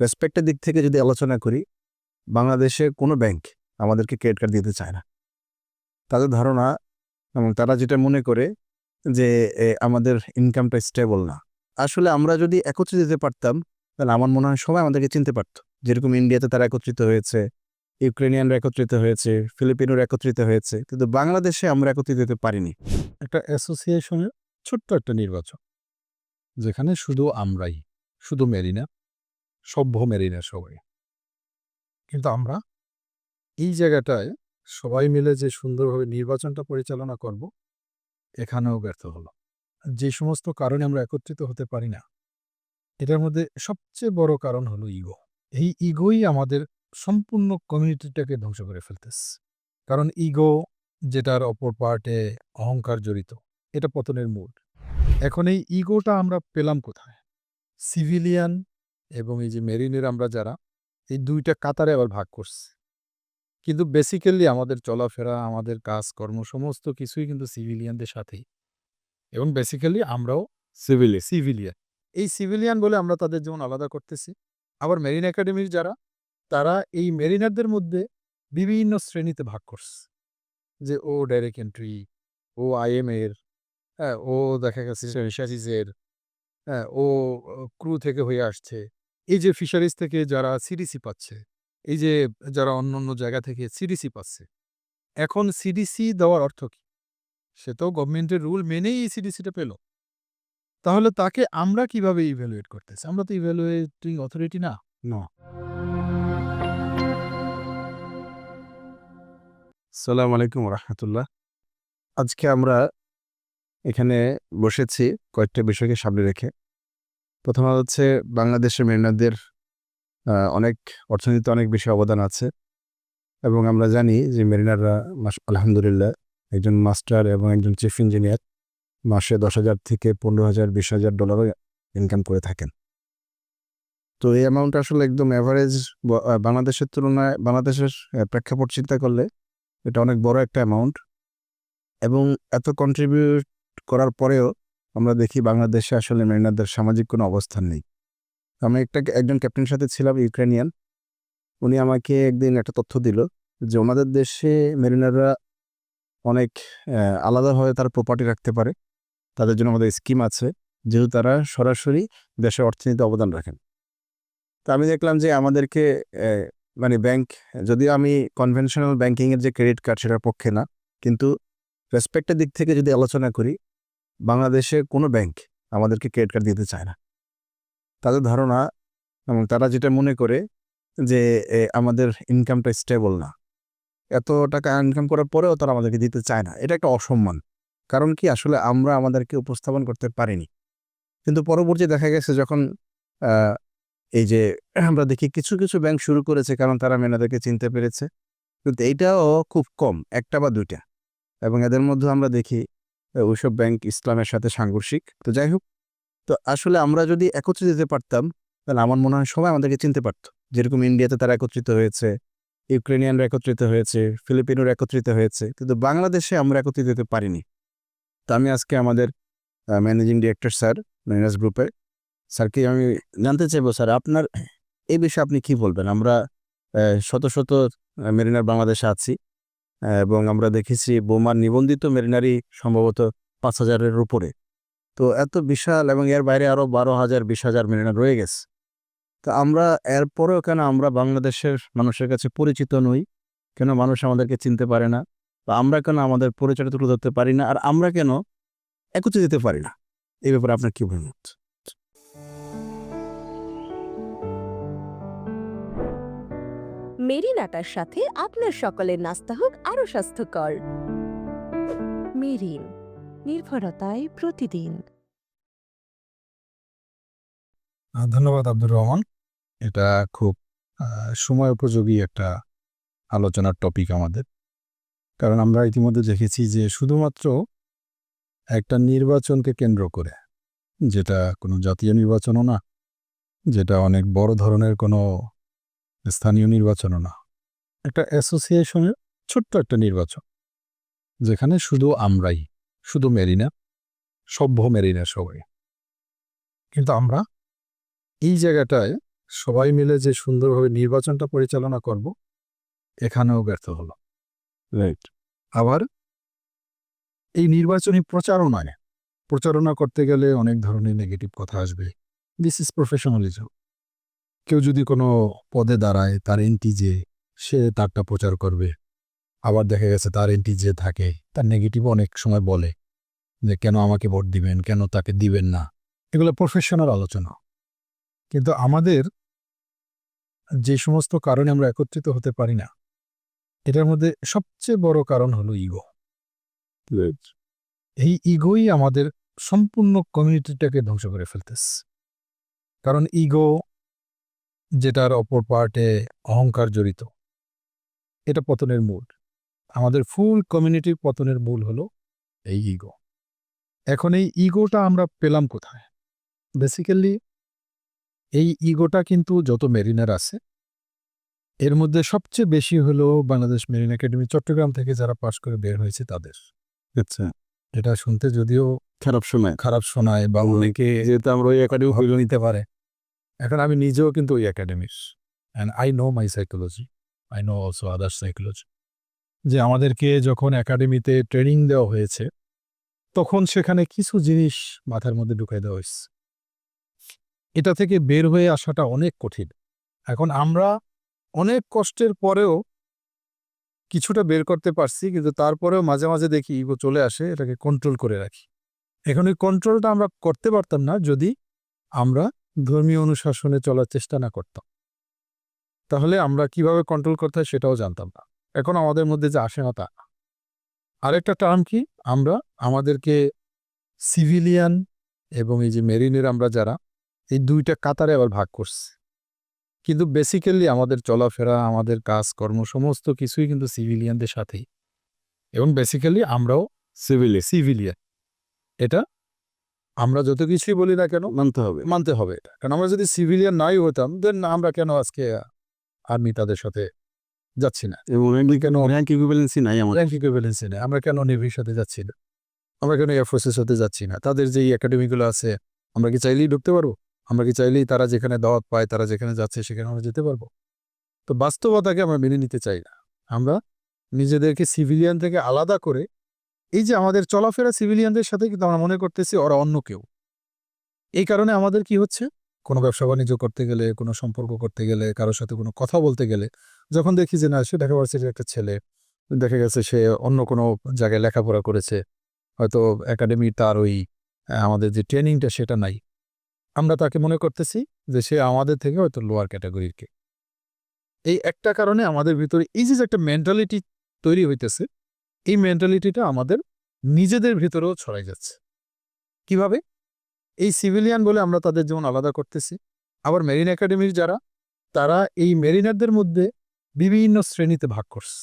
রেসপেক্টের দিক থেকে যদি আলোচনা করি, বাংলাদেশে কোনো ব্যাংক আমাদেরকে ক্রেডিট কার্ড দিতে চায় না। তাদের ধারণা এবং তারা যেটা মনে করে যে আমাদের ইনকামটা স্টেবল না। আসলে আমরা যদি একত্রিত যেতে পারতাম, তাহলে আমার মনে হয় সবাই আমাদেরকে চিনতে পারতো। যেরকম ইন্ডিয়াতে তারা একত্রিত হয়েছে ইউক্রেনিয়ানরা একত্রিত হয়েছে ফিলিপিনোরা একত্রিত হয়েছে, কিন্তু বাংলাদেশে আমরা একত্রিত হতে পারিনি। একটা অ্যাসোসিয়েশনের ছোট্ট একটা নির্বাচন, যেখানে শুধু আমরাই, শুধু মেরিনা সভ্য মেরিনা সবাই। কিন্তু আমরা এই জায়গাটায় সবাই মিলে যে সুন্দরভাবে নির্বাচনটা পরিচালনা করব, এখানেও ব্যর্থ হলো যে সমস্ত কারণে আমরা একত্রিত হতে পারি না, এটার মধ্যে সবচেয়ে বড় কারণ হলো ইগো। এই ইগোই আমাদের সম্পূর্ণ কমিউনিটিটাকে ধ্বংস করে ফেলতেছে। কারণ ইগো যেটার অপর পার্টে অহংকার জড়িত, এটা পতনের মূল এখন এই ইগোটা আমরা পেলাম কোথায়? সিভিলিয়ান এবং এই যে মেরিনের আমরা যারা এই দুইটা কাতারে আবার ভাগ করছে। কিন্তু বেসিক্যালি আমাদের চলাফেরা আমাদের কাজকর্ম সমস্ত কিছুই কিন্তু সিভিলিয়ানদের সাথেই। এবং বেসিক্যালি আমরাও সিভিলি সিভিলিয়ান এই সিভিলিয়ান বলে আমরা তাদের যেমন আলাদা করতেছি আবার মেরিন একাডেমির যারা তারা এই মেরিনারদের মধ্যে বিভিন্ন শ্রেণীতে ভাগ করছে। যে ও ডাইরেক্ট এন্ট্রি ও আইএম এর হ্যাঁ ও দেখা গেছে হ্যাঁ ও ক্রু থেকে হয়ে আসছে। এই যে ফিশারিজ থেকে যারা সিডিসি পাচ্ছে এই যে যারা অন্য অন্য জায়গা থেকে সিডিসি পাচ্ছে এখন সিডিসি দেওয়ার অর্থ কি? সে তো গভর্নমেন্টের রুল মেনেই এই সিডিসিটা পেল। তাহলে তাকে আমরা কীভাবে ইভ্যালুয়েট করতেছি আমরা তো ইভ্যালুয়েটিং অথরিটি না। না। সালাম আলাইকুম রহমতুল্লাহ। আজকে আমরা এখানে বসেছি কয়েকটা বিষয়কে সামনে রেখে। প্রথম হচ্ছে বাংলাদেশের মেরিনারদের অনেক অর্থনীতিতে অনেক বেশি অবদান আছে। এবং আমরা জানি যে মেরিনাররা মাস, আলহামদুলিল্লাহ, একজন মাস্টার এবং একজন চিফ ইঞ্জিনিয়ার মাসে দশ হাজার থেকে পনেরো হাজার, বিশ হাজার ডলারও ইনকাম করে থাকেন। তো এই অ্যামাউন্ট আসলে একদম অ্যাভারেজ বাংলাদেশের তুলনায়, বাংলাদেশের প্রেক্ষাপট চিন্তা করলে এটা অনেক বড় একটা অ্যামাউন্ট এবং এত কন্ট্রিবিউট করার পরেও আমরা দেখি বাংলাদেশে আসলে মেরিনারদের সামাজিক কোনো অবস্থান নেই। আমি একটা একজন ক্যাপ্টেনের সাথে ছিলাম ইউক্রেনিয়ান। উনি আমাকে একদিন একটা তথ্য দিল যে ওনাদের দেশে মেরিনাররা অনেক আলাদাভাবে তার প্রপার্টি রাখতে পারে। তাদের জন্য আমাদের স্কিম আছে। যেহেতু তারা সরাসরি দেশের অর্থনীতিতে অবদান রাখেন। তো আমি দেখলাম যে আমাদেরকে মানে ব্যাংক যদিও আমি কনভেনশনাল ব্যাংকিংয়ের যে ক্রেডিট কার্ড সেটার পক্ষে না, কিন্তু রেসপেক্টের দিক থেকে যদি আলোচনা করি, বাংলাদেশে কোনো ব্যাংক আমাদেরকে ক্রেডিট কার্ড দিতে চায় না। তাদের ধারণা, এবং তারা যেটা মনে করে যে আমাদের ইনকামটা স্টেবল না। এত টাকা ইনকাম করার পরেও তারা আমাদেরকে দিতে চায় না। এটা একটা অসম্মান। কারণ কি? আসলে আমরা আমাদেরকে উপস্থাপন করতে পারিনি। কিন্তু পরবর্তী দেখা গেছে যখন এই যে, আমরা দেখি কিছু কিছু ব্যাংক শুরু করেছে কারণ তারা মেনাদেরকে চিনতে পেরেছে। কিন্তু এইটাও খুব কম, একটা বা দুইটা। এবং এদের মধ্যে আমরা দেখি ওইসব ব্যাংক ইসলামের সাথে সাংঘর্ষিক। তো যাই হোক, তো আসলে আমরা যদি একত্রিত যেতে পারতাম, তাহলে আমার মনে হয় সবাই আমাদেরকে চিনতে পারতো। যেরকম ইন্ডিয়াতে তারা একত্রিত হয়েছে ইউক্রেনিয়ানরা একত্রিত হয়েছে ফিলিপিনোরা একত্রিত হয়েছে, কিন্তু বাংলাদেশে আমরা একত্রিত হতে পারিনি। তো আমি আজকে আমাদের ম্যানেজিং ডিরেক্টর স্যার মেনাস গ্রুপের স্যারকে আমি জানতে চাইব, স্যার, আপনার, এই বিষয়ে আপনি কি বলবেন? আমরা শত শত মেরিনার বাংলাদেশে আছি এবং আমরা দেখেছি বোমার নিবন্ধিত মেরিনারি সম্ভবত পাঁচ হাজারের উপরে। তো এত বিশাল এবং এর বাইরে আরও বারো হাজার, বিশ হাজার মেরিনার রয়ে গেছে। তো আমরা এরপরেও কেন আমরা বাংলাদেশের মানুষের কাছে পরিচিত নই? কেন মানুষ আমাদেরকে চিনতে পারে না? বা আমরা কেন আমাদের পরিচয় তুলে ধরতে পারি না? আর আমরা কেন একত্রিত যেতে পারি না? এই ব্যাপারে আপনার কি অভিমত মেরিনাটার সাথে আপনার সকলের নাস্তা হোক আরও স্বাস্থ্যকর। মেরিন, নির্ভরতায় প্রতিদিন। ধন্যবাদ আব্দুর রহমান। এটা খুব সময় উপযোগী একটা আলোচনার টপিক আমাদের। কারণ আমরা ইতিমধ্যে দেখেছি যে শুধুমাত্র একটা নির্বাচনকে কেন্দ্র করে, যেটা কোনো জাতীয় নির্বাচনও না, যেটা অনেক বড় ধরনের কোনো স্থানীয় নির্বাচনও না। একটা অ্যাসোসিয়েশনের ছোট্ট একটা নির্বাচন যেখানে শুধু আমরাই শুধু মেরিনা সভ্য মেরিনা সবাই। কিন্তু আমরা এই জায়গাটায় সবাই মিলে যে সুন্দরভাবে নির্বাচনটা পরিচালনা করব এখানেও ব্যর্থ হলো রাইট আবার এই নির্বাচনী প্রচারণায় প্রচারণা করতে গেলে অনেক ধরনের নেগেটিভ কথা আসবে। দিস ইজ প্রফেশনালিজম কেউ যদি কোনো পদে দাঁড়ায় তার এন্টি যে সে তারটা প্রচার করবে। আবার দেখা গেছে তার এন্টি যে থাকে তার নেগেটিভ অনেক সময় বলে যে কেন আমাকে ভোট দিবেন? কেন তাকে দিবেন না? এগুলো প্রফেশনাল আলোচনা। কিন্তু আমাদের যে সমস্ত কারণে আমরা একত্রিত হতে পারি না এটার মধ্যে সবচেয়ে বড় কারণ হলো ইগো এই ইগোই আমাদের সম্পূর্ণ কমিউনিটিটাকে ধ্বংস করে ফেলতেছে। কারণ ইগো যেটার অপর পার্টে অহংকার জড়িত। এটা পতনের মূল। আমাদের ফুল কমিউনিটির পতনের মূল হলো এই ইগো এখন এই ইগোটা আমরা পেলাম কোথায়? বেসিক্যালি এই ইগোটা কিন্তু যত মেরিনার আছে এর মধ্যে সবচেয়ে বেশি হলো বাংলাদেশ মেরিন একাডেমি চট্টগ্রাম থেকে যারা পাশ করে বের হয়েছে তাদের। আচ্ছা। এটা শুনতে যদিও খারাপ শোনায়। খারাপ শোনায় বা অনেকে যেহেতু আমরা ওই একাডেমি হইল নিতে পারে। এখন আমি নিজেও কিন্তু ওই একাডেমির and I know my psychology I know also others psychology যে আমাদেরকে যখন একাডেমিতে ট্রেনিং দেওয়া হয়েছে, তখন সেখানে কিছু জিনিস মাথার মধ্যে ঢুকাই দেওয়া হয়েছে। এটা থেকে বের হয়ে আসাটা অনেক কঠিন। এখন আমরা অনেক কষ্টের পরেও কিছুটা বের করতে পারছি, কিন্তু তারপরেও মাঝে মাঝে দেখি ইগো চলে আসে, এটাকে কন্ট্রোল করে রাখি। এখন ওই কন্ট্রোলটা আমরা করতে পারতাম না যদি আমরা ধর্মীয় অনুশাসনে চলার চেষ্টা না করতাম। তাহলে আমরা কীভাবে কন্ট্রোল করতে হয় সেটাও জানতাম না। এখন আমাদের মধ্যে যে আসে না তা আরেকটা টার্ম কি? আমরা আমাদেরকে সিভিলিয়ান এবং এই যে মেরিনের আমরা যারা এই দুইটা কাতারে আবার ভাগ করছে। কিন্তু বেসিক্যালি আমাদের চলাফেরা আমাদের কাজ কর্ম সমস্ত কিছুই কিন্তু সিভিলিয়ানদের সাথেই। এবং বেসিক্যালি আমরাও সিভিলি সিভিলিয়ান এটা আমরা যত কিছুই বলি না কেন মানতে হবে। মানতে হবে এটা। কারণ আমরা যদি সিভিলিয়ান নাই হতাম দেন আমরা কেন আজকে আর্মি তাদের সাথে যাচ্ছি না? এবং কেন র্যাঙ্ক ইকুইভ্যালেন্সি নাই আমাদের। র্যাঙ্ক ইকুইভ্যালেন্সি নেই। আমরা কেন নেভির সাথে যাচ্ছি না? আমরা কেন এয়ারফোর্সের সাথে যাচ্ছি না? তাদের যেই একাডেমিগুলো আছে আমরা কি চাইলেই ঢুকতে পারব? আমরা কি চাইলেই তারা যেখানে দাওয়াত পায় তারা যেখানে যাচ্ছে সেখানে আমরা যেতে পারব? তো বাস্তবতাকে আমরা মেনে নিতে চাই না। আমরা নিজেদেরকে সিভিলিয়ান থেকে আলাদা করে এই যে আমাদের চলাফেরা সিভিলিয়ানদের সাথে কিন্তু আমরা মনে করতেছি ওরা অন্য কেউ। এই কারণে আমাদের কি হচ্ছে? কোনো ব্যবসা বাণিজ্য করতে গেলে, কোনো সম্পর্ক করতে গেলে, কারোর সাথে কোনো কথা বলতে গেলে, যখন দেখি যে না, সে ঢাকা ভার্সিটির একটা ছেলে, দেখা গেছে সে অন্য কোনো জায়গায় লেখাপড়া করেছে, হয়তো একাডেমি তার ওই আমাদের যে ট্রেনিংটা সেটা নাই। আমরা তাকে মনে করতেছি যে সে আমাদের থেকে হয়তো লোয়ার ক্যাটাগরির কে। এই একটা কারণে আমাদের ভিতরে, এই যে একটা মেন্টালিটি তৈরি হইতেছে এই মেন্টালিটিটা আমাদের নিজেদের ভিতরেও ছড়াই যাচ্ছে। কীভাবে? এই সিভিলিয়ান বলে আমরা তাদের যেমন আলাদা করতেছি, আবার মেরিন একাডেমির যারা, তারা এই মেরিনারদের মধ্যে বিভিন্ন শ্রেণীতে ভাগ করছে।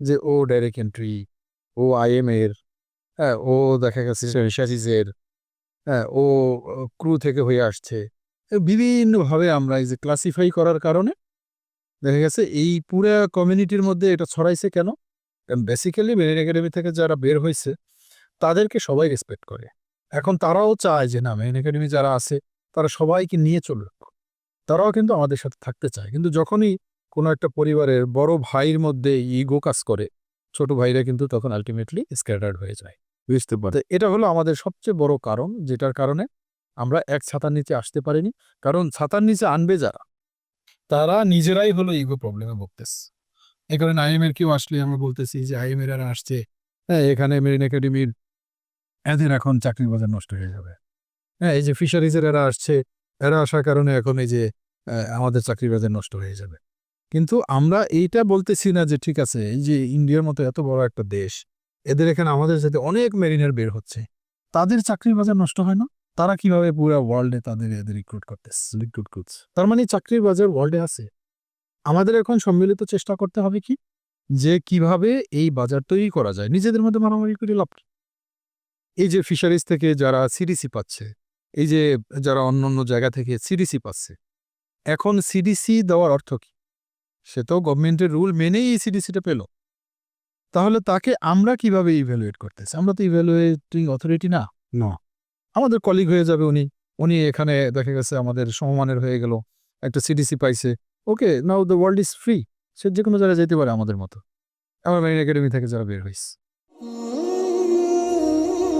যে ও ডাইরেক্ট এন্ট্রি ও আইএম এর হ্যাঁ ও দেখা গেছে ফিশারিজের হ্যাঁ ও ক্রু থেকে হয়ে আসছে। বিভিন্নভাবে আমরা এই যে ক্লাসিফাই করার কারণে দেখা গেছে এই পুরো কমিউনিটির মধ্যে এটা ছড়াইছে কেন? বেসিক্যালি মেরিন একাডেমি থেকে যারা বের হয়েছে তাদেরকে সবাই রেসপেক্ট করে। এখন তারাও চায় যে না মেরিন একাডেমি যারা আছে তারা সবাইকে নিয়ে চলুক। তারাও কিন্তু আমাদের সাথে থাকতে চায়। কিন্তু যখনই কোনো একটা পরিবারের বড় ভাইয়ের মধ্যে ইগো কাজ করে ছোট ভাইরা কিন্তু তখন আলটিমেটলি স্ক্যাটার্ড হয়ে যায়। বুঝতে পারে এটা হলো আমাদের সবচেয়ে বড় কারণ যেটার কারণে আমরা এক ছাতার নিচে আসতে পারিনি। কারণ ছাতার নিচে আনবে যারা তারা নিজেরাই হলো ইগো প্রবলেমে ভুগতেছে। এই কারণে আইএম এর কেউ আসলে আমরা বলতেছি যে আইএম এর আসছে। হ্যাঁ এখানে মেরিন একাডেমির এদের এখন চাকরির বাজার নষ্ট হয়ে যাবে। হ্যাঁ এই যে ফিশারিজের এরা আসছে, এরা আসার কারণে এখন এই যে আমাদের চাকরির বাজার নষ্ট হয়ে যাবে। কিন্তু আমরা এইটা বলতেছি না যে, ঠিক আছে, এই যে ইন্ডিয়ার মতো এত বড় একটা দেশ, এদের এখানে আমাদের সাথে অনেক মেরিনার বের হচ্ছে। তাদের চাকরির বাজার নষ্ট হয় না? তারা কীভাবে পুরো ওয়ার্ল্ডে তাদের এদের রিক্রুট করতেছে রিক্রুট করছে? তার মানে চাকরির বাজার ওয়ার্ল্ডে আছে। আমাদের এখন সম্মিলিত চেষ্টা করতে হবে কি? যে কীভাবে এই বাজার তৈরি করা যায়। নিজেদের মধ্যে মারামারি করে লাভ এই যে ফিশারিজ থেকে যারা সিডিসি পাচ্ছে এই যে যারা অন্য অন্য জায়গা থেকে সিডিসি পাচ্ছে এখন সিডিসি দেওয়ার অর্থ কি? সে তো গভর্নমেন্টের রুল মেনেই এই সিডিসিটা পেল। তাহলে তাকে আমরা কীভাবে ইভ্যালুয়েট করতেছি? আমরা তো ইভ্যালুয়েটিং অথরিটি না। না। আমাদের কলিগ হয়ে যাবে উনি। উনি এখানে দেখা গেছে আমাদের সমমানের হয়ে গেল। একটা সিডিসি পাইছে। Okay now the world is free সে যে কোনো জায়গায় যেতে পারে আমাদের মতো আমার মেরিন একাডেমি থেকে যারা বের হয়েছে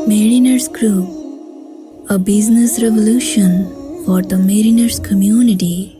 Mariners Group, a business revolution for the mariners community.